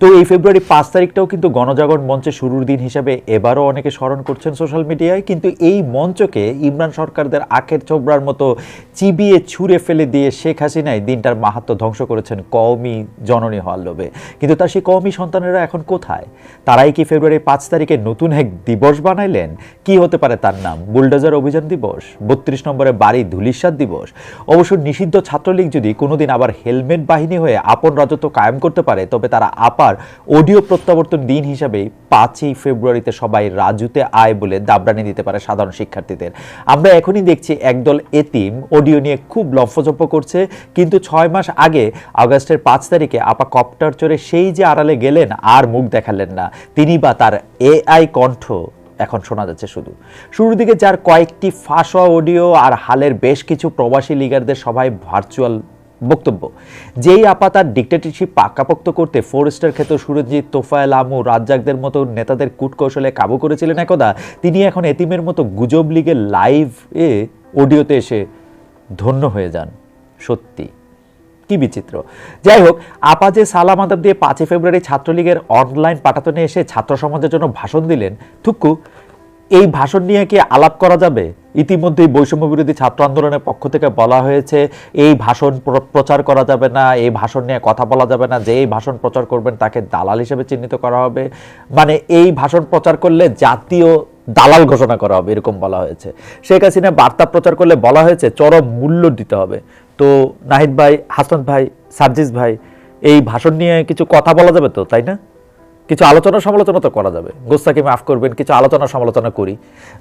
তো এই ফেব্রুয়ারি পাঁচ তারিখটাও কিন্তু গণজাগরণ মঞ্চে শুরুর দিন হিসাবে এবারও অনেকে স্মরণ করছেন সোশ্যাল মিডিয়ায়, কিন্তু এই মঞ্চকে ইমরান সরকারদের আখের চোবড়ার মতো চিবিয়ে ছুঁড়ে ফেলে দিয়ে শেখ হাসিনাই দিনটার মাহাত্ম ধ্বংস করেছেন কওমি জননী হওয়ার লোভে। কিন্তু তার সেই কওমি সন্তানেরা এখন কোথায়? তারাই কি ফেব্রুয়ারি পাঁচ তারিখে নতুন এক দিবস বানাইলেন? কি হতে পারে তার নাম? বুলডোজার অভিযান দিবস? বত্রিশ নম্বরে বাড়ি ধুলিস্বাদ দিবস? অবশ্য নিষিদ্ধ ছাত্রলীগ যদি কোনোদিন আবার হেলমেট বাহিনী হয়ে আপন রাজত্ব কায়েম করতে পারে, তবে তারা আপার অডিও প্রত্যাবর্তন দিন হিসাবে পাঁচই ফেব্রুয়ারিতে সবাই রাজুতে আয় বলে দাবরানি দিতে পারে সাধারণ শিক্ষার্থীদের। আমরা এখনই দেখছি একদল এতিম অডিও নিয়ে খুব লম্ফজম্প করছে, কিন্তু ছয় মাস আগে আগস্টের পাঁচ তারিখে আপা কপ্টার চড়ে সেই যে আড়ালে গেলেন আর মুখ দেখালেন না। তিনি বা তার এআই কণ্ঠ এখন শোনা যাচ্ছে শুধু। শুরুর দিকে যার কয়েকটি ফাঁস হওয়া অডিও আর হালের বেশ কিছু প্রবাসী লিগারদের সবাই ভার্চুয়াল বক্তব্য। যেই আপা তার ডিকটেটরশিপ পাকাপোক্ত করতে ফোর স্টার খ্যাত সুরজিৎ, তোফায়েল, আমু, রাজ্জাকদের মতো নেতাদের কূটকৌশলে কাবু করেছিলেন একদা, তিনি এখন এতিমের মতো গুজব লীগের লাইভ এ অডিওতে এসে ধন্য হয়ে যান। সত্যি। কি বিচিত্র। যাই হোক, আপা যে সালাম আদাব দিয়ে পাঁচই ফেব্রুয়ারি ছাত্রলীগের অনলাইন পাঠাতনে এসে ছাত্র সমাজের জন্য ভাষণ দিলেন থুক্কু এই ভাষণ নিয়ে কি আলাপ করা যাবে? ইতিমধ্যেই বৈষম্য বিরোধী ছাত্র আন্দোলনের পক্ষ থেকে বলা হয়েছে, এই ভাষণ প্রচার করা যাবে না, এই ভাষণ নিয়ে কথা বলা যাবে না, যে এই ভাষণ প্রচার করবেন তাকে দালাল হিসেবে চিহ্নিত করা হবে। মানে এই ভাষণ প্রচার করলে জাতীয় দালাল ঘোষণা করা হবে, এরকম বলা হয়েছে। শেখ হাসিনা বার্তা প্রচার করলে বলা হয়েছে চরম মূল্য দিতে হবে। তো নাহিদ ভাই, হাসনাত ভাই, সার্জিস ভাই, এই ভাষণ নিয়ে কিছু কথা বলা যাবে তো, তাই না? কিছু আলোচনা সমালোচনা তো করা যাবে। গোস্তাকে মাফ করবেন, কিছু আলোচনা সমালোচনা করি।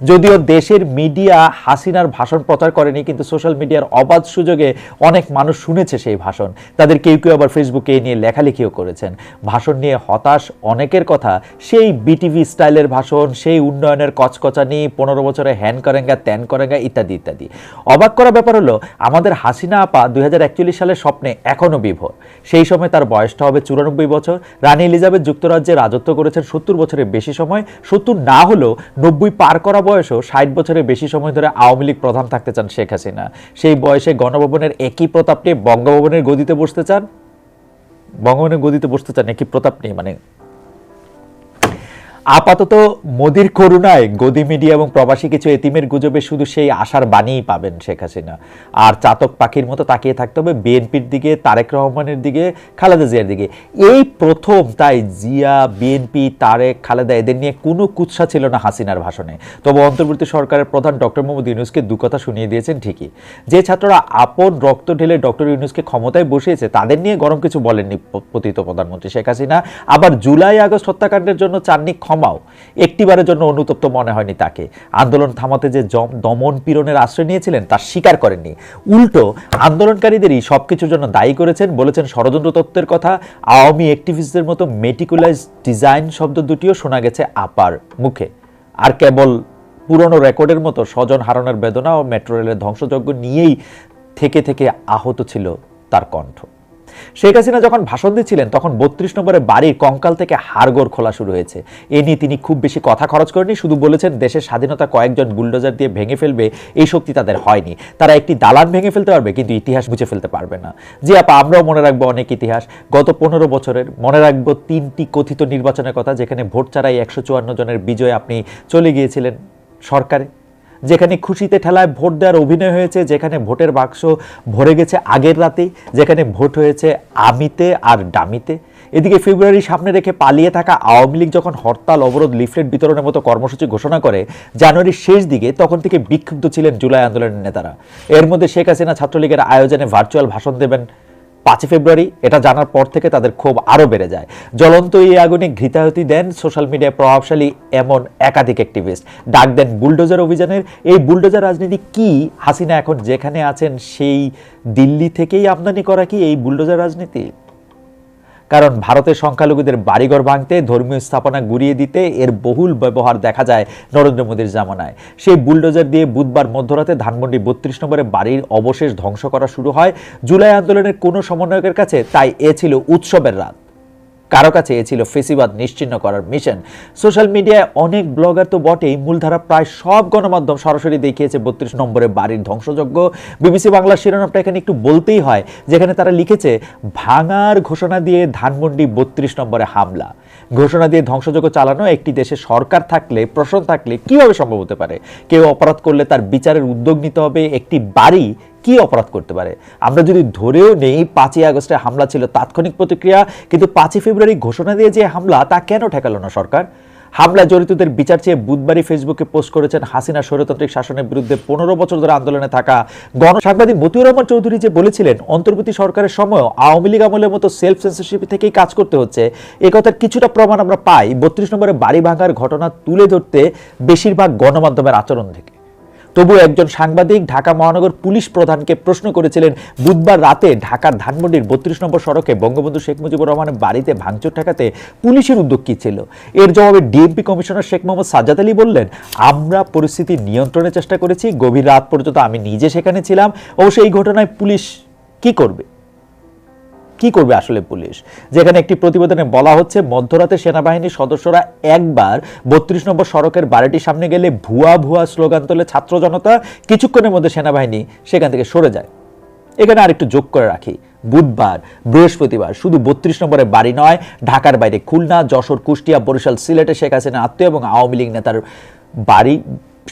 যদিও দেশের মিডিয়া হাসিনার ভাষণ প্রচার করেনি, কিন্তু সোশ্যাল মিডিয়ার অবাধ সুযোগে অনেক মানুষ শুনেছে সেই ভাষণ। তাদের কেউ কেউ আবার ফেসবুকে নিয়ে লেখালেখিও করেছেন। ভাষণ নিয়ে হতাশ অনেকের কথা, সেই বিটিভি স্টাইলের ভাষণ, সেই উন্নয়নের কচকচানি, পনেরো বছরে হ্যান করেঙ্গা, ত্যান করেঙ্গা, ইত্যাদি ইত্যাদি। অবাক করা ব্যাপার হলো, আমাদের হাসিনা আপা দুই হাজার একচল্লিশ সালের স্বপ্নে এখনও বিভোর। সেই সময় তার বয়সটা হবে চুরানব্বই বছর। রানী এলিজাবেথ যুক্তরাজ্যে রাজত্ব করেছেন সত্তর বছরের বেশি সময়। সত্তর না হলেও নব্বই পার করা বয়সেও ষাট বছরের বেশি সময় ধরে আওয়ামী লীগ প্রধান থাকতে চান শেখ হাসিনা। সেই বয়সে গণভবনের একই প্রতাপ নিয়ে বঙ্গভবনের গদিতে বসতে চান? বঙ্গভবনের গদিতে বসতে চান একই প্রতাপ নিয়ে মানে আপাতত মোদির করুণায় গদি মিডিয়া এবং প্রবাসী কিছু এতিমের গুজবে শুধু সেই আশার বাণীই পাবেন শেখ হাসিনা। আর চাতক পাখির মতো তাকিয়ে থাকতে হবে বিএনপির দিকে, তারেক রহমানের দিকে, খালেদা জিয়ার দিকে। এই প্রথম তাই জিয়া, বিএনপি, তারেক, খালেদা এদের নিয়ে কোনো কুৎসা ছিল না হাসিনার ভাষণে। তবে অন্তর্বর্তী সরকারের প্রধান ডক্টর মোহাম্মদ ইউনুসকে দু কথা শুনিয়ে দিয়েছেন ঠিকই। যে ছাত্ররা আপন রক্ত ঢেলে ডক্টর ইউনুসকে ক্ষমতায় বসিয়েছে, তাদের নিয়ে গরম কিছু বলেননি পতিত প্রধানমন্ত্রী শেখ হাসিনা। আবার জুলাই আগস্ট হত্যাকাণ্ডের জন্য চাননি ক্ষমাও একটিবারের জন্য অনুতপ্ত মনে হয়নি তাকে। আন্দোলন থামাতে যে দমন পীড়নের আশ্রয় নিয়েছিলেন, তা স্বীকার করেননি। উল্টো, আন্দোলনকারীদেরই সবকিছুর জন্য দায়ী করেছেন, বলেছেন ষড়যন্ত্র তত্ত্বের কথা, আওয়ামী অ্যাক্টিভিস্টদের মতো মেটিকুলাইজ ডিজাইন শব্দ দুটিও শোনা গেছে আপার মুখে। আর কেবল পুরনো রেকর্ডের মতো স্বজন হারানোর বেদনা ও মেট্রো রেলের ধ্বংসযজ্ঞ নিয়েই থেকে থেকে আহত ছিল তার কণ্ঠ। শেখ হাসিনা যখন ভাষণ দিচ্ছিলেন, তখন বত্রিশ নম্বরে বাড়ির কঙ্কাল থেকে হাড়গোড় খোলা শুরু হয়েছে। এ নিয়ে তিনি খুব বেশি কথা খরচ করেনি শুধু বলেছেন দেশের স্বাধীনতা কয়েকজন বুলডোজার দিয়ে ভেঙে ফেলবে, এই শক্তি তাদের হয়নি। তারা একটি দালান ভেঙে ফেলতে পারবে, কিন্তু ইতিহাস বুঝে ফেলতে পারবে না। জি আপা, আমরাও মনে রাখব অনেক ইতিহাস। গত পনেরো বছরের, মনে রাখব তিনটি কথিত নির্বাচনের কথা, যেখানে ভোট ছাড়াই একশো চুয়ান্ন জনের বিজয় আপনি চলে গিয়েছিলেন সরকারে। যেখানে খুশিতে ঠেলায় ভোট দেওয়ার অভিনয় হয়েছে, যেখানে ভোটের বাক্স ভরে গেছে আগের রাতেই যেখানে ভোট হয়েছে আমিতে আর ডামিতে। এদিকে ফেব্রুয়ারি সামনে রেখে পালিয়ে থাকা আওয়ামী লীগ যখন হরতাল, অবরোধ, লিফলেট বিতরণের মতো কর্মসূচি ঘোষণা করে, জানুয়ারির শেষ দিকে তখন থেকে বিক্ষুব্ধ ছিলেন জুলাই আন্দোলনের নেতারা। এর মধ্যে শেখ হাসিনা ছাত্রলীগের আয়োজনে ভার্চুয়াল ভাষণ দেবেন পাঁচই ফেব্রুয়ারি, এটা জানার পর থেকে তাদের ক্ষোভ আরও বেড়ে যায়। জ্বলন্ত এই আগুনে ঘৃতাহতি দেন সোশ্যাল মিডিয়ায় প্রভাবশালী এমন একাধিক অ্যাক্টিভিস্ট ডাক দেন বুলডোজার অভিযানের, এই বুলডোজার রাজনীতি কি? হাসিনা এখন যেখানে আছেন, সেই দিল্লি থেকেই আমদানি করা কি এই বুলডোজার রাজনীতি? কারণ ভারতের সংখ্যালঘুদের বাড়িঘর ভাঙতে, ধর্মীয় স্থাপনা গুড়িয়ে দিতে এর বহুল ব্যবহার দেখা যায় নরেন্দ্র মোদীর জামানায়। সেই বুলডোজার দিয়ে বুধবার মধ্যরাতে ধানমন্ডি বত্রিশ নম্বরে বাড়ির অবশেষ ধ্বংস করা শুরু হয়। জুলাই আন্দোলনের কোনো সমন্বয়কের কাছে তাই এ ছিল উৎসবের রাত। কারও কাছে এ ছিল ফেসিবাদ নিশ্চিহ্ন করার মিশন সোশ্যাল মিডিয়ায় অনেক ব্লগার তো বটেই, মূলধারা প্রায় সব গণমাধ্যম সরাসরি দেখিয়েছে বত্রিশ নম্বরে বাড়ির ধ্বংসযজ্ঞ। বিবিসি বাংলার শিরোনামটা এখানে একটু বলতেই হয়, যেখানে তারা লিখেছে, ভাঙার ঘোষণা দিয়ে ধানমন্ডি বত্রিশ নম্বরে হামলা। ঘোষণা দিয়ে ধ্বংসযজ্ঞ চালানো, একটি দেশে সরকার থাকলে প্রশ্ন থাকলে কীভাবে সম্ভব হতে পারে? কেউ অপরাধ করলে তার বিচারের উদ্যোগ নিতে হবে, একটি বাড়ি কি অপরাধ করতে পারে? আমরা যদি ধরেও নেই, পাঁচই আগস্টে হামলা ছিল তাৎক্ষণিক প্রতিক্রিয়া, কিন্তু পাঁচই ফেব্রুয়ারি ঘোষণা দিয়ে যে হামলা, তা কেন ঠেকালো না সরকার? হামলায় জড়িতদের বিচার চেয়ে বুধবারই ফেসবুকে পোস্ট করেছেন হাসিনা স্বৈরতান্ত্রিক শাসনের বিরুদ্ধে পনেরো বছর ধরে আন্দোলনে থাকা গণসাংবাদিক মতিউর রহমান চৌধুরী যে বলেছিলেন, অন্তর্বর্তী সরকারের সময় আওয়ামী লীগ আমলের মতো সেলফ সেন্সরশিপ থেকেই কাজ করতে হচ্ছে, এ কথার কিছুটা প্রমাণ আমরা পাই। বত্রিশ নম্বরে বাড়ি ভাঙার ঘটনা তুলে ধরতে বেশিরভাগ গণমাধ্যমের আচরণ থেকে। তবু একজন সাংবাদিক ঢাকা মহানগর পুলিশ প্রধানকে প্রশ্ন করেছিলেন, বুধবার রাতে ঢাকার ধানমন্ডির বত্রিশ নম্বর সড়কে বঙ্গবন্ধু শেখ মুজিবুর রহমানের বাড়িতে ভাঙচুর ঠেকাতে পুলিশের উদ্যোগ কী ছিল? এর জবাবে ডিএমপি কমিশনার শেখ মোহাম্মদ সাজ্জাদ আলী বললেন, আমরা পরিস্থিতি নিয়ন্ত্রণের চেষ্টা করেছি, গভীর রাত পর্যন্ত আমি নিজে সেখানে ছিলাম। অবশ্য এই ঘটনায় পুলিশ কি করবে? কি করবে আসলে পুলিশ? যেখানে একটি প্রতিবেদনে বলা হচ্ছে, মধ্যরাতে সেনাবাহিনীর সদস্যরা একবার বত্রিশ নম্বর সড়কের বাড়িটির সামনে গেলে ভুয়া ভুয়া স্লোগান তোলে ছাত্র জনতা। কিছুক্ষণের মধ্যে সেনাবাহিনী সেখান থেকে সরে যায়। এখানে আরেকটু যোগ করে রাখি। বুধবার, বৃহস্পতিবার, শুধু বত্রিশ নম্বরের বাড়ি নয়, ঢাকার বাইরে খুলনা, যশোর, কুষ্টিয়া, বরিশাল, সিলেটে শেখ হাসিনা আত্মীয় এবং আওয়ামী লীগ নেতার বাড়ি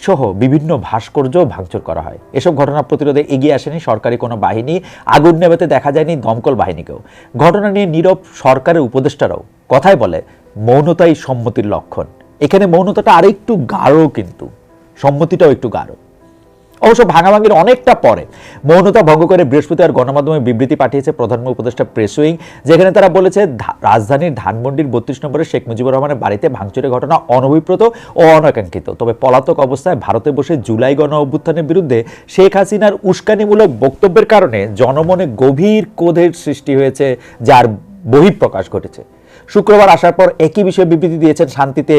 সহ বিভিন্ন ভাস্কর্য ভাঙচুর করা হয়। এসব ঘটনা প্রতিরোধে এগিয়ে আসেনি সরকারি কোনো বাহিনী। আগুন নেভাতে দেখা যায়নি দমকল বাহিনীকেও। ঘটনা নিয়ে নীরব সরকারের উপদেষ্টারাও কথায় বলে, মৌনতাই সম্মতির লক্ষণ। এখানে মৌনতাটা আরেকটু গাঢ় কিন্তু। সম্মতিটাও একটু গাঢ়। অবশ্য ভাঙাভাঙির অনেকটা পরে। মৌনতা ভঙ্গ করে বৃহস্পতিবার গণমাধ্যমে বিবৃতি পাঠিয়েছে প্রধান উপদেষ্টা প্রেস উইং যেখানে তারা বলেছে রাজধানীর ধানমন্ডির বত্রিশ নম্বরে শেখ মুজিবুর রহমানের বাড়িতে ভাঙচুরের ঘটনা অনভিপ্রত ও অনাকাঙ্ক্ষিত। তবে পলাতক অবস্থায় ভারতে বসে জুলাই গণ অভ্যুত্থানের বিরুদ্ধে শেখ হাসিনার উস্কানিমূলক বক্তব্যের কারণে জনমনে গভীর ক্রোধের সৃষ্টি হয়েছে, যার বহিঃপ্রকাশ ঘটেছে। শুক্রবার আসার পর একই বিষয়ে বিবৃতি দিয়েছেন শান্তিতে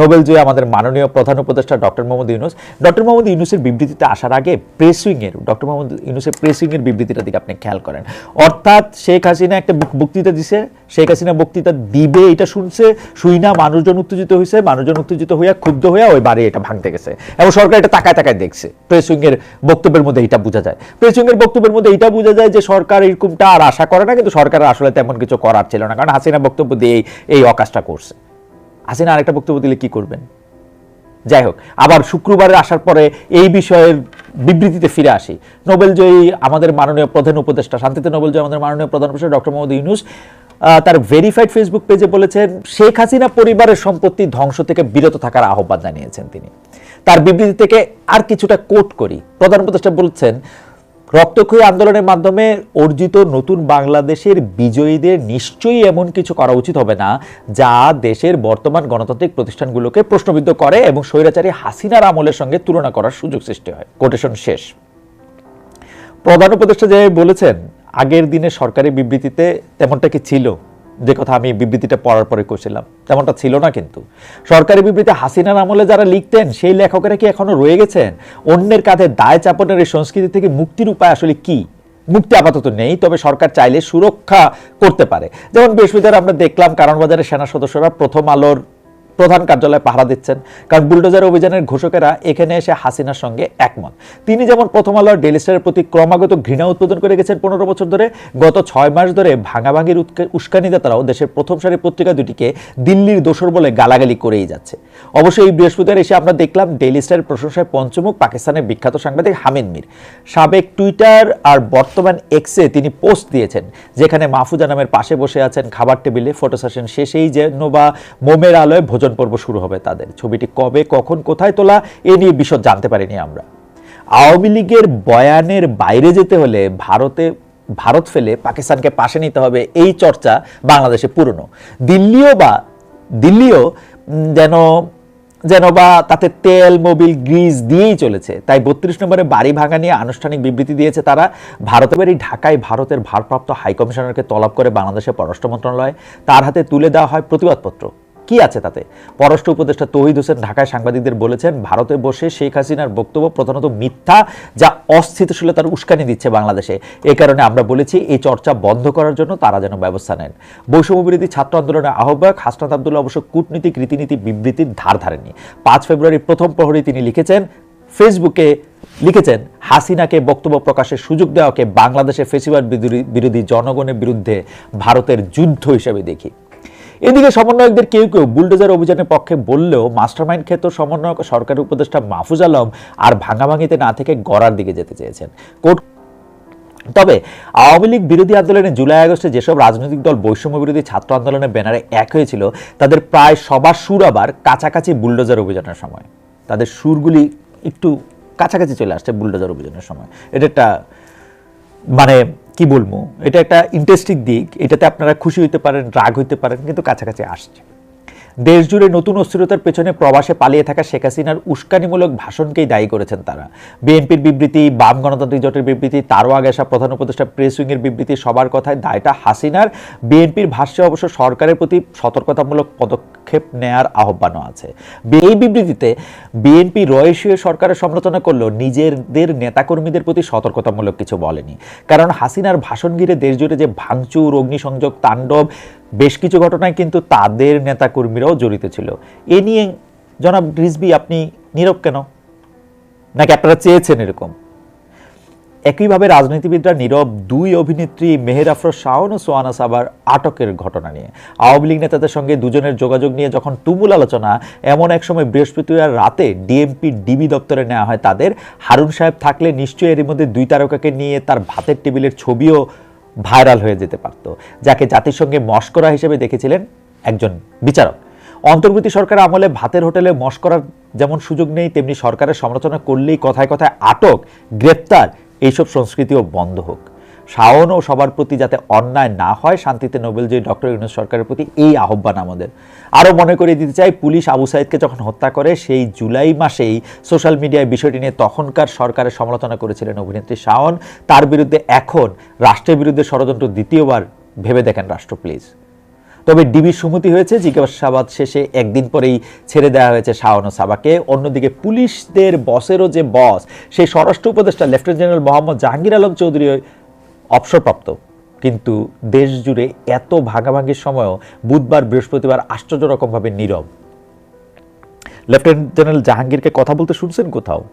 নোবেল জয়ী আমাদের মাননীয় প্রধান উপদেষ্টা ডক্টর মোহাম্মদ ইউনুস। ডক্টর মোহাম্মদ ইউনুসের বিবৃতিতে আসার আগে প্রেসুইংয়ের ডক্টর মোহাম্মদ ইউনুসের প্রেসুইংয়ের বিবৃতিটা দিকে আপনি খেয়াল করেন। অর্থাৎ শেখ হাসিনা একটা বক্তৃতা দিছে, শেখ হাসিনা বক্তৃতা দিবে, এটা শুনছে, শুই না, মানুষজন উত্তেজিত হয়েছে মানুষজন উত্তেজিত হইয়া, ক্ষুব্ধ হইয়া ওই বাড়ি এটা ভাঙতে গেছে। এবং সরকার এটা তাকায় তাকায় দেখছে প্রেসুইংয়ের বক্তব্যের মধ্যে এটা বোঝা যায়। প্রেসুইংয়ের বক্তব্যের মধ্যে এটা বোঝা যায় যে সরকার এরকমটা আর আশা করে না, কিন্তু সরকার আসলে তেমন কিছু করার ছিল না, কারণ হাসিনা বক্তব্য দিয়ে এই অকাজটা করছে। হাসিনা আরেকটা বক্তব্য দিলে কি করবেন? যাই হোক, আবার শুক্রবারে আসার পরে এই বিষয়ের বিবৃতিতে ফিরে আসি। নোবেল জয়ী আমাদের মাননীয় প্রধান উপদেষ্টা, শান্তিতে নোবেল জয়ী আমাদের মাননীয় প্রধান উপদেষ্টা ডক্টর মোহাম্মদ ইউনুস তার ভেরিফাইড ফেসবুক পেজে বলেছেন, শেখ হাসিনা পরিবারের সম্পত্তি ধ্বংস থেকে বিরত থাকার আহ্বান জানিয়েছেন তিনি। তার বিবৃতি থেকে আর কিছুটা কোট করি। প্রধান উপদেষ্টা বলছেন রক্তক্ষয়ী আন্দোলনের মাধ্যমে অর্জিত নতুন বাংলাদেশের বিজয়ীদের নিশ্চয়ই এমন কিছু করা উচিত হবে না, যা দেশের বর্তমান গণতান্ত্রিক প্রতিষ্ঠানগুলোকে প্রশ্নবিদ্ধ করে এবং স্বৈরাচারী হাসিনার আমলের সঙ্গে তুলনা করার সুযোগ সৃষ্টি হয়। কোটেশন শেষ। প্রধান উপদেষ্টা যে বলেছেন, আগের দিনে সরকারি বিবৃতিতে তেমনটা কি ছিল? যে কথা আমি বিবৃতিটা পড়ার পরে করছিলাম তেমনটা ছিল না কিন্তু। সরকারি বিবৃতি হাসিনার আমলে যারা লিখতেন, সেই লেখকেরা কি এখনও রয়ে গেছেন? অন্যের কাঁধে দায় চাপনের এই সংস্কৃতি থেকে মুক্তির উপায় আসলে কি? মুক্তি আপাতত নেই, তবে সরকার চাইলে সুরক্ষা করতে পারে। যেমন বৃহস্পতিবার আমরা দেখলাম কারণ কারণবাজারের সেনা সদস্যরা প্রথম আলোর প্রধান কার্যালয়ে পাহারা দিচ্ছেন, কারণ বুলডোজার অভিযানের ঘোষকেরা এখানে এসে হাসিনার সঙ্গে একমত। তিনি যেমন প্রথম আলোর ডেলি স্টারের প্রতি ক্রমাগত ঘৃণা উৎপাদন করে গেছেন পনেরো বছর ধরে, গত ছয় মাস ধরে ভাঙাভাঙির উস্কানিদাতারাও দেশের প্রথম সারি পত্রিকা দুটিকে দিল্লির দোসর বলে গালাগালি করেই যাচ্ছে। অবশ্যই এই বৃহস্পতিবার এসে আমরা দেখলাম ডেইলি স্টারের প্রশংসায় পঞ্চমুখ পাকিস্তানের বিখ্যাত সাংবাদিক হামিদ মির। সাবেক টুইটার আর বর্তমান এক্সে তিনি পোস্ট দিয়েছেন, যেখানে মাহফুজা নামের পাশে বসে আছেন, খাবার টেবিলে ফটো সেশন শেষেই যেন বা মোমের আলোয় ভোজন পর্ব শুরু হবে তাদের। ছবিটি কবে, কখন, কোথায় তোলা, এ নিয়ে বিশদ জানতে পারিনি আমরা। আওয়ামী লীগের বয়ানের বাইরে যেতে হলে ভারতে, ভারত ফেলে পাকিস্তানকে পাশে নিতে হবে এই চর্চা বাংলাদেশে পুরনো। দিল্লিও বা, দিল্লিও যেন যেন বা তাতে তেল, মোবিল, গ্রিজ দিয়েই চলেছে। তাই বত্রিশ নম্বরে বাড়ি ভাঙা নিয়ে আনুষ্ঠানিক বিবৃতি দিয়েছে তারা। ভারতের বাড়ি ঢাকায় ভারতের ভারপ্রাপ্ত হাইকমিশনারকে তলব করে বাংলাদেশের পররাষ্ট্র মন্ত্রণালয়। তার হাতে তুলে দেওয়া হয় প্রতিবাদপত্র। কি আছে তাতে? পররাষ্ট্র উপদেষ্টা তহিদ হোসেন ঢাকায় সাংবাদিকদের বলেছেন, ভারতে বসে শেখ হাসিনার বক্তব্য প্রধানত মিথ্যা, যা অস্থিতিশীলতার উস্কানি দিচ্ছে বাংলাদেশে। এই কারণে আমরা বলেছি, এই চর্চা বন্ধ করার জন্য তারা যেন ব্যবস্থা নেন। বৈষম্য বিরোধী ছাত্র আন্দোলনের আহ্বায়ক হাসনাত আবদুল্লাহ অবশ্য কূটনীতিক রীতিনীতি বিবৃতির ধার ধারেনি পাঁচ ফেব্রুয়ারি প্রথম প্রহরে তিনি লিখেছেন, ফেসবুকে লিখেছেন, হাসিনাকে বক্তব্য প্রকাশের সুযোগ দেওয়াকে বাংলাদেশে ফেসিবাদ বিরোধী জনগণের বিরুদ্ধে ভারতের যুদ্ধ হিসেবে দেখি। এদিকে সমন্বয়কদের কেউ কেউ বুলডোজার অভিযানের পক্ষে বললেও মাস্টারমাইন্ড ক্ষেত্র সমন্বয়ক সরকারি উপদেষ্টা মাহফুজ আলম আর ভাঙাভাঙিতে না থেকে গড়ার দিকে যেতে চেয়েছেন। কোর্ট তবে আওয়ামী লীগ বিরোধী আন্দোলনে জুলাই আগস্টে যেসব রাজনৈতিক দল বৈষম্য বিরোধী ছাত্র আন্দোলনের ব্যানারে এক হয়েছিল, তাদের প্রায় সবার সুর আবার কাছাকাছি বুলডোজার অভিযানের সময়। তাদের সুরগুলি একটু কাছাকাছি চলে আসছে বুলডোজার অভিযানের সময়। এটা একটা মানে কি বলব? এটা একটা ইন্টারেস্টিং দিক। এটাতে আপনারা খুশি হইতে পারেন, রাগ হইতে পারেন, কিন্তু কাছাকাছি আসছে। দেশ জুড়ে নতুন অস্থিরতার পেছনে প্রবাসে পালিয়ে থাকা শেখ হাসিনার উস্কানিমূলক ভাষণকেই দায়ী করেছেন তারা। বিএনপির বিবৃতি, বাম গণতান্ত্রিক জোটের বিবৃতি, তারও আগে আসা প্রধান উপদেষ্টা প্রেস উইংয়ের বিবৃতি সবার কথায় দায়টা হাসিনার। বিএনপির ভাষ্যে অবশ্য সরকারের প্রতি সতর্কতামূলক পদক্ষেপ নেয়ার আহ্বানও আছে। এই বিবৃতিতে বিএনপি রয়েশীয় সরকারের সমালোচনা করলেও নিজেদের নেতাকর্মীদের প্রতি সতর্কতামূলক কিছু বলেনি। কারণ হাসিনার ভাষণ ঘিরে দেশ জুড়ে যে ভাঙচুর, অগ্নিসংযোগ, তাণ্ডব বেশ কিছু ঘটনায় কিন্তু তাদের নেতাকর্মীরাও জড়িত ছিল। এ নিয়ে জনাব রিজবি আপনি নীরব কেন? নাকি আপনারা চেয়েছেন এরকম? একইভাবে রাজনীতিবিদরা নীরব দুই অভিনেত্রী মেহের আফরোজ শাওন ও সোয়ানা সাবার আটকের ঘটনা নিয়ে। আওয়ামী লীগ নেতাদের সঙ্গে দুজনের যোগাযোগ নিয়ে যখন তুমুল আলোচনা, এমন এক সময় বৃহস্পতিবার রাতে ডিএমপি ডিবি দপ্তরে নেওয়া হয় তাদের। হারুন সাহেব থাকলে নিশ্চয়ই এর মধ্যে দুই তারকাকে নিয়ে তার ভাতের টেবিলের ছবিও ভাইরাল হয়ে যেতে পারত, যাকে জাতিসংঘে মস্করা হিসেবে দেখেছিলেন একজন বিচারক। অন্তর্বর্তী সরকার আমলে ভাতের হোটেলে মস্করার যেমন সুযোগ নেই, তেমনি সরকারের সমালোচনা করলেই কথায় কথায় আটক, গ্রেপ্তার, এইসব সংস্কৃতিও বন্ধ হোক। শাওন ও সবার প্রতি যাতে অন্যায় না হয়, শান্তিতে নোবেলজয়ী ডক্টর ইউনুস সরকারের প্রতি এই আহ্বান আমাদের। আরও মনে করিয়ে দিতে চাই, পুলিশ আবু সাইদকে যখন হত্যা করে, সেই জুলাই মাসেই সোশ্যাল মিডিয়ায় বিষয়টি নিয়ে তখনকার সরকারের সমালোচনা করেছিলেন অভিনেত্রী শাওন। তার বিরুদ্ধে এখন রাষ্ট্রের বিরুদ্ধে ষড়যন্ত্র দ্বিতীয়বার ভেবে দেখেন রাষ্ট্র, প্লিজ। তবে ডিবির সুমতি হয়েছে, জিজ্ঞাসাবাদ শেষে একদিন পরেই ছেড়ে দেওয়া হয়েছে শাওন ও সাবাকে। অন্যদিকে পুলিশদের বসেরও যে বস, সেই স্বরাষ্ট্র উপদেষ্টা লেফটেন্যান্ট জেনারেল মোহাম্মদ জাহাঙ্গীর আলম চৌধুরী অবসরপ্রাপ্ত। কিন্তু দেশ জুড়ে এত ভাগাভাগির সময়ও বুধবার বৃহস্পতিবার আশ্চর্য রকমভাবে নীরব। লেফটেন্যান্ট জেনারেল জাহাঙ্গীরকে কথা বলতে শুনছেন কোথাও?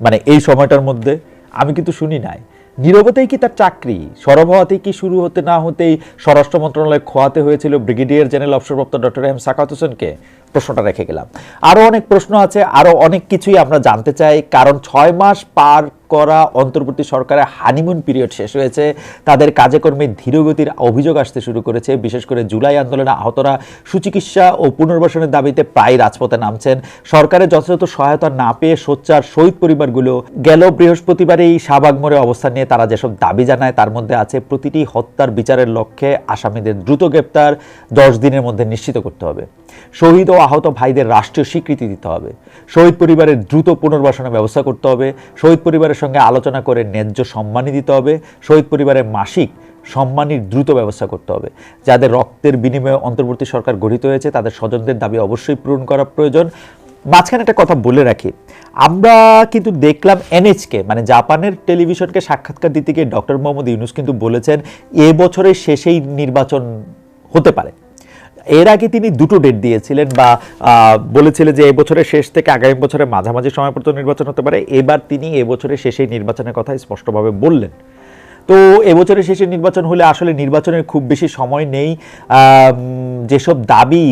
মানে এই সময়টার মধ্যে? আমি কিন্তু শুনি নাই। নীরবতাই কি তার চাকরি? সরব হওয়াতেই কি শুরু হতে না হতেই স্বরাষ্ট্র মন্ত্রণালয় খোয়াতে হয়েছিল ব্রিগেডিয়ার জেনারেল অবসরপ্রাপ্ত ডক্টর এম সাকাত হোসেনকে? প্রশ্নটা রেখে গেলাম। আরও অনেক প্রশ্ন আছে আরও অনেক কিছুই আমরা জানতে চাই, কারণ ছয় মাস পার করা অন্তর্বর্তী সরকারের হানিমুন পিরিয়ড শেষ হয়েছে, তাদের কাজে কর্মে ধীরগতির অভিযোগ আসতে শুরু করেছে, বিশেষ করে জুলাই আন্দোলনে আহতরা সুচিকিৎসা ও পুনর্বাসনের দাবিতে প্রায় রাজপথে নামছেন। সরকারের যথাযথ সহায়তা না পেয়ে সোচ্চার শহীদ পরিবারগুলো গেল বৃহস্পতিবারেই শাহবাগ মোড়ে অবস্থান নিয়ে তারা যেসব দাবি জানায় তার মধ্যে আছে প্রতিটি হত্যার বিচারের লক্ষ্যে আসামিদের দ্রুত গ্রেপ্তার, দশ দিনের মধ্যে নিশ্চিত করতে হবে। শহীদ ও আহত ভাইদের রাষ্ট্রীয় স্বীকৃতি দিতে হবে। শহীদ পরিবারের দ্রুত পুনর্বাসনের ব্যবস্থা করতে হবে। শহীদ পরিবারের সঙ্গে আলোচনা করে ন্যায্য সম্মানই দিতে হবে। শহীদ পরিবারের মাসিক সম্মানের দ্রুত ব্যবস্থা করতে হবে। যাদের রক্তের বিনিময়ে অন্তর্বর্তী সরকার গঠিত হয়েছে, তাদের স্বজনদের দাবি অবশ্যই পূরণ করা প্রয়োজন। মাঝখানে একটা কথা বলে রাখি। আমরা কিন্তু দেখলাম এনএচকে মানে জাপানের টেলিভিশনকে সাক্ষাৎকার দিতে গিয়ে ডক্টর মোহাম্মদ ইউনুস কিন্তু বলেছেন, এ বছরের শেষেই নির্বাচন হতে পারে। এর আগে তিনি দুটো ডেট দিয়েছিলেন বা বলেছিলে বলেছিলেন যে এই বছরের শেষ থেকে আগামী বছরের মাঝামাঝি সময় পর্যন্ত নির্বাচন হতে পারে। এবার তিনি এবছরের শেষেই নির্বাচনের কথা স্পষ্টভাবে বললেন। তো এবছরের শেষে নির্বাচন হলে আসলে নির্বাচনের খুব বেশি সময় নেই। যেসব দাবি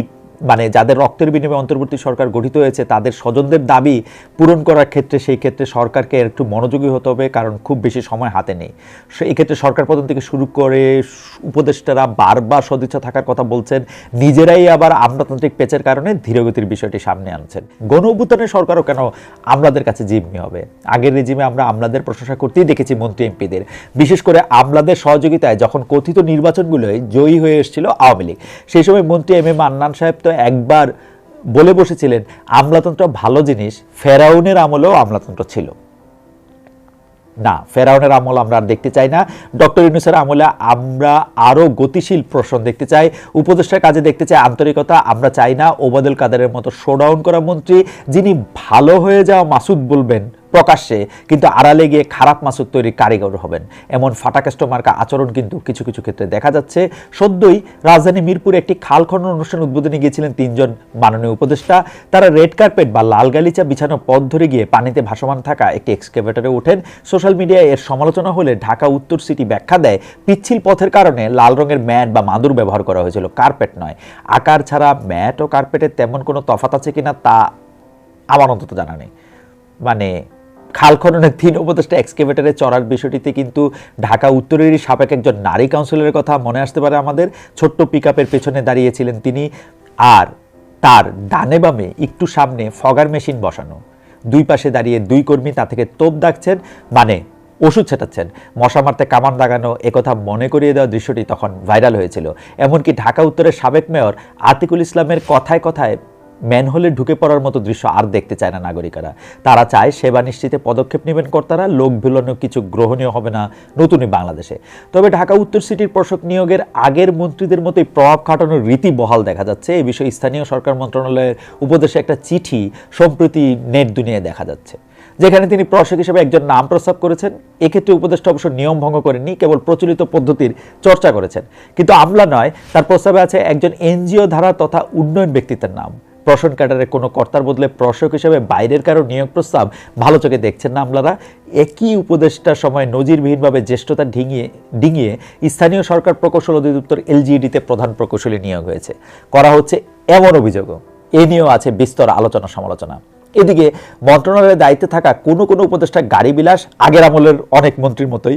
মানে যাদের রক্তের বিনিময়ে অন্তর্বর্তী সরকার গঠিত হয়েছে, তাদের স্বজনদের দাবি পূরণ করার ক্ষেত্রে সেই ক্ষেত্রে সরকারকে একটু মনোযোগী হতে হবে, কারণ খুব বেশি সময় হাতে নেই। সে এই ক্ষেত্রে সরকার প্রধান থেকে শুরু করে উপদেষ্টারা বারবার সদিচ্ছা থাকার কথা বলছেন, নিজেরাই আবার আমলাতান্ত্রিক পেচের কারণে ধীরগতির বিষয়টি সামনে আনছেন। গণ অভ্যুত্থানের সরকারও কেন আমলাদের কাছে জিম্মি হবে? আগের রেজিমে আমরা আমলাদের প্রশংসা করতেই দেখেছি মন্ত্রী এমপিদের। বিশেষ করে আমলাদের সহযোগিতায় যখন কথিত নির্বাচনগুলোয় জয়ী হয়ে এসেছিল আওয়ামী লীগ। সেই সময় মন্ত্রী এম এ মান্নান সাহেব তো একবার বলে বসেছিলেন, আমলাতন্ত্র ভালো জিনিস, ফেরাউনের আমলেও আমলাতন্ত্র ছিল। না, ফেরাউনের আমল আমরা আর দেখতে চাই না। ডক্টর ইউনুসের আমলে আমরা আরও গতিশীল প্রশ্ন দেখতে চাই। উপদেষ্টার কাজে দেখতে চাই আন্তরিকতা, আমরা চাই না ওবাদুল কাদেরের মতো শোডাউন করা মন্ত্রী যিনি ভালো হয়ে যাওয়া মাসুদ বলবেন প্রকাশ্যে কিন্তু আড়ালে গিয়ে খারাপ মাসুদ তৈরির কারিগর হবেন। এমন ফাটাকেষ্ট মার্কা আচরণ কিন্তু কিছু কিছু ক্ষেত্রে দেখা যাচ্ছে। সদ্যই রাজধানী মিরপুরে একটি খাল খনন অনুষ্ঠান উদ্বোধনে গিয়েছিলেন তিনজন মাননীয় উপদেষ্টা। তারা রেড কার্পেট বা লাল গালিচা বিছানো পথ ধরে গিয়ে পানিতে ভাসমান থাকা একটি এক্সকেভেটরে ওঠেন। সোশ্যাল মিডিয়ায় এর সমালোচনা হলে ঢাকা উত্তর সিটি ব্যাখ্যা দেয়, পিচ্ছিল পথের কারণে লাল রঙের ম্যাট বা মাদুর ব্যবহার করা হয়েছিল। কার্পেট নয়, আকার ছাড়া ম্যাট ও কার্পেটের তেমন কোনো তফাত আছে কিনা তা আমার অন্তত জানা নেই। মানে খাল খননের তিন উপদেষ্টা এক্সকেভেটারে চড়ার বিষয়টিতে কিন্তু ঢাকা উত্তরেরই সাবেক একজন নারী কাউন্সিলরের কথা মনে আসতে পারে আমাদের। ছোট্ট পিক পেছনে দাঁড়িয়েছিলেন তিনি আর তার ডানে বামে একটু সামনে ফগার মেশিন বসানো। দুই পাশে দাঁড়িয়ে দুই কর্মী তা থেকে তোপ দাগছেন মানে ওষুধ ছেটাচ্ছেন। মশা মারতে কামান দাগানো একথা মনে করিয়ে দেওয়া দৃশ্যটি তখন ভাইরাল হয়েছিল। এমনকি ঢাকা উত্তরের সাবেক মেয়র আতিকুল ইসলামের কথায় কথায় ম্যানহোলে ঢুকে পড়ার মতো দৃশ্য আর দেখতে চায় না নাগরিকেরা। তারা চায় সেবা নিশ্চিতে পদক্ষেপ নেবেন কর্তারা, লোক ভিলানো কিছু গ্রহণীয় হবে না নতুনই বাংলাদেশে। তবে ঢাকা উত্তর সিটির প্রশাসক নিয়োগের আগের মন্ত্রীদের মতোই প্রভাব খাটানোর রীতি বহাল দেখা যাচ্ছে। এই বিষয়ে স্থানীয় সরকার মন্ত্রণালয়ের উপদেশে একটা চিঠি সম্প্রতি নেট দুনিয়ায় দেখা যাচ্ছে, যেখানে তিনি প্রশাসক হিসেবে একজন নাম প্রস্তাব করেছেন। এক্ষেত্রে উপদেষ্টা অবশ্য নিয়ম ভঙ্গ করেননি, কেবল প্রচলিত পদ্ধতির চর্চা করেছেন। কিন্তু আমলা নয়, তার প্রস্তাবে আছে একজন এনজিও ধারা তথা উন্নয়ন ব্যক্তিত্বের নাম। প্রশন ক্যাডারে কোনো কর্তার বদলে প্রশাসক হিসেবে বাইরের কারও নিয়োগ প্রস্তাব ভালো চোখে দেখছেন না আমলারা। একই উপদেষ্টার সময় নজিরবিহীনভাবে জ্যেষ্ঠতা ডিঙিয়ে ডিঙিয়ে স্থানীয় সরকার প্রকৌশল অধিদপ্তর এলজিইডিতে প্রধান প্রকৌশলী নিয়োগ হয়েছে। করা হচ্ছে এমন অভিযোগও। এ নিয়েও আছে বিস্তর আলোচনা সমালোচনা। এদিকে মন্ত্রণালয়ের দায়িত্বে থাকা কোনো কোনো উপদেষ্টা গাড়ি বিলাস আগের আমলের অনেক মন্ত্রীর মতোই।